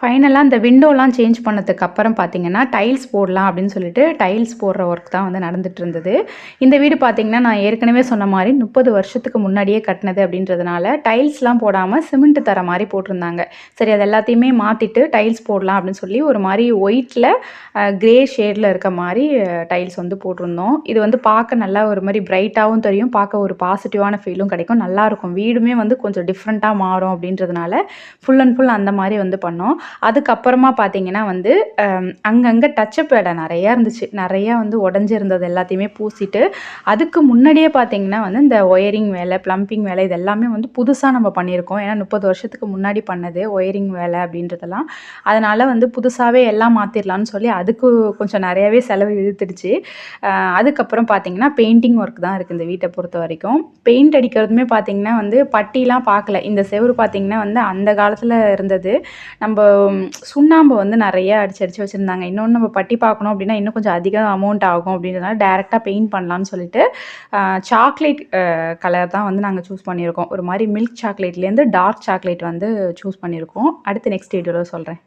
ஃபைனலாக இந்த விண்டோலாம் சேஞ்ச் பண்ணதுக்கு அப்புறம் பார்த்தீங்கன்னா டைல்ஸ் போடலாம் அப்படின்னு சொல்லிட்டு டைல்ஸ் போடுற ஒர்க் தான் வந்து நடந்துட்டு இருந்தது. இந்த வீடு பார்த்தீங்கன்னா நான் ஏற்கனவே சொன்ன மாதிரி முப்பது வருஷத்துக்கு முன்னாடியே கட்டினது அப்படின்றதுனால டைல்ஸ்லாம் போடாமல் சிமெண்ட் தர மாதிரி போட்டிருந்தாங்க. சரி அது எல்லாத்தையுமே மாற்றிட்டு டைல்ஸ் போடலாம் அப்படின்னு சொல்லி ஒரு மாதிரி ஒயிட்டில் கிரே ஷேடில் இருக்க மாதிரி டைல்ஸ் வந்து போட்டிருந்தோம். இது வந்து பார்க்க நல்லா ஒரு மாதிரி பிரைட்டாகவும் தெரியும். பார்க்க ஒரு பாசிட்டிவான ஃபீலும் கிடைக்கும். நல்லாயிருக்கும் வீடுமே வந்து கொஞ்சம் டிஃப்ரெண்ட்டாக மாறும் அப்படின்றதுனால ஃபுல் அண்ட் ஃபுல் அந்த மாதிரி வந்து பண்ணோம். அதுக்கப்புறமா பார்த்தீங்கன்னா வந்து அங்கங்கே டச்சப் இடம் நிறையா இருந்துச்சு. நிறையா வந்து உடஞ்சிருந்தது எல்லாத்தையுமே பூசிட்டு அதுக்கு முன்னாடியே பார்த்தீங்கன்னா வந்து இந்த ஒயரிங் வேலை ப்ளம்பிங் வேலை இது எல்லாமே வந்து புதுசாக நம்ம பண்ணியிருக்கோம். ஏன்னா முப்பது வருஷத்துக்கு முன்னாடி பண்ணது ஒயரிங் வேலை அப்படின்றதெல்லாம். அதனால் வந்து புதுசாகவே எல்லாம் மாற்றிடலான்னு சொல்லி அதுக்கு கொஞ்சம் நிறையாவே செலவு இழுத்துடுச்சு. அதுக்கப்புறம் பார்த்தீங்கன்னா பெயிண்டிங் ஒர்க் தான் இருக்குது இந்த வீட்டை பொறுத்த வரைக்கும். பெயிண்ட் அடிக்கிறதுமே பார்த்தீங்கன்னா வந்து பட்டிலாம் பார்க்கல இந்த செவுரு பார்த்தீங்கன்னா வந்து அந்த காலத்தில் இருந்தது. நம்ம சுண்ணாம்பு வந்து நிறைய அடிச்சு அடிச்சு வச்சுருந்தாங்க. இன்னொன்று நம்ம பட்டி பார்க்கணும் அப்படின்னா இன்னும் கொஞ்சம் அதிகம் அமௌண்ட் ஆகும் அப்படின்றதுனால டேரெக்டாக பெயிண்ட் பண்ணலாம்னு சொல்லிட்டு சாக்லேட் கலர் தான் வந்து நாங்கள் சூஸ் பண்ணியிருக்கோம். ஒரு மாதிரி மில்க் சாக்லேட்லேருந்து டார்க் சாக்லேட் வந்து சூஸ் பண்ணியிருக்கோம். அடுத்து நெக்ஸ்ட் வீடியோவில் சொல்கிறேன்